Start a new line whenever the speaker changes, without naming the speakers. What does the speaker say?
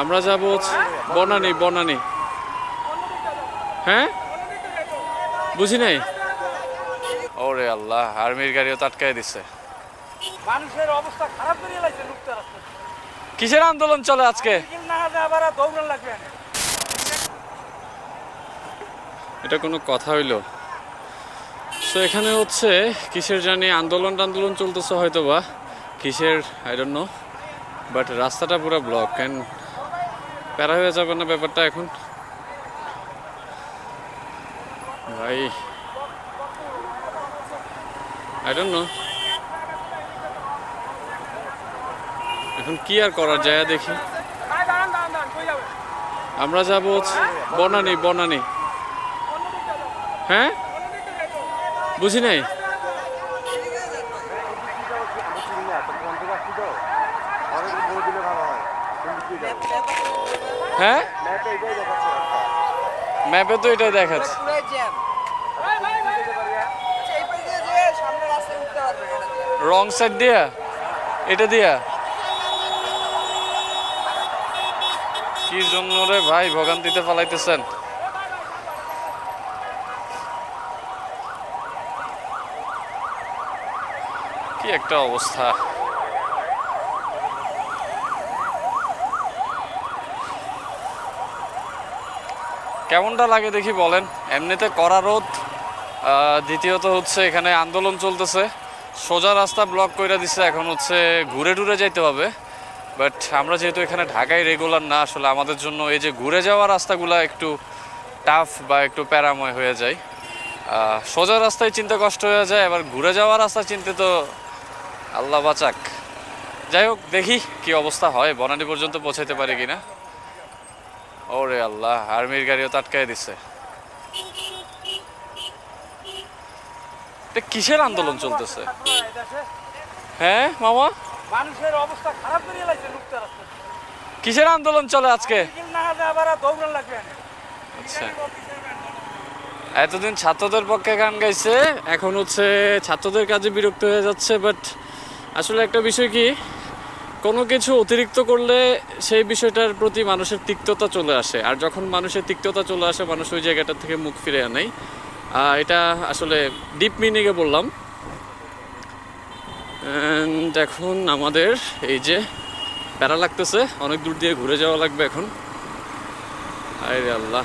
আমরা যাব বনানি বনানি। হ্যাঁ? বুঝি নাই? ওরে আল্লাহ আর্মির গাড়িও তাটকাই দিছে।
মানুষের অবস্থা খারাপ করে লাগছে লুকতে
কিসের আন্দোলন চলে আজকে? এটা কোনো কথা হইল। তো এখানে হচ্ছে কিসের জানি আন্দোলন টান্দোলন চলতেছে হয়তো বা কিসের? আই ডোন্ট নো বাট রাস্তাটা পুরো ব্লক কেন প্যারা হয়ে যাবে না ব্যাপারটা এখন। ভাই আই এখন কি আর করার, যায় দেখি। আমরা যাব বনানি বনানি। হ্যাঁ? বুঝি নাই? হ্যাঁ। ম্যাপে তো এটাই দেখাচ্ছে। রং সাইড দিয়া? এটা দিয়া? কি জন্য রে ভাই ভোগান্তিতে পালাইতেছেন কি একটা অবস্থা। কেমনটা লাগে দেখি বলেন? এমনিতে রোদ আহ, দ্বিতীয়ত হচ্ছে এখানে আন্দোলন চলতেছে। সোজা রাস্তা ব্লক করে দিছে এখন হচ্ছে ঘুরে টুরে যাইতে হবে। বাট আমরা যেহেতু এখানে ঢাকায় রেগুলার না আসলে আমাদের জন্য এই যে ঘুরে যাওয়া রাস্তাগুলো একটু টাফ বা একটু প্যারাময় হয়ে যায়। সোজা রাস্তায় চিনতে কষ্ট হয়ে যায় এবার ঘুরে যাওয়া রাস্তা চিনতে তো আল্লাহ বাঁচাক। যাই হোক দেখি কি অবস্থা হয় বনানী পর্যন্ত পৌঁছাইতে পারি কিনা। ওরে আল্লাহ আর্মির গাড়িও তাটকাই দিছে। কিসের আন্দোলন চলতেছে? হ্যাঁ মামা?
মানুষের অবস্থা খারাপ করে লাগছে লুকতে
কিসের আন্দোলন চলে আজকে? আচ্ছা। এতদিন ছাত্রদের পক্ষে গান গাইছে এখন হচ্ছে ছাত্রদের কাজে বিরক্ত হয়ে যাচ্ছে বাট আসলে একটা বিষয় কি কোনো কিছু অতিরিক্ত করলে সেই বিষয়টার প্রতি মানুষের তিক্ততা চলে আসে। আর যখন মানুষের তিক্ততা চলে আসে, মানুষ ওই জায়গাটা থেকে মুখ ফিরে আনেই এটা আসলে ডিপ মিনিংয়ে বললাম। এখন আমাদের এই যে প্যারা লাগতেছে, অনেক দূর দিয়ে ঘুরে যাওয়া লাগবে এখন। আরে আল্লাহ।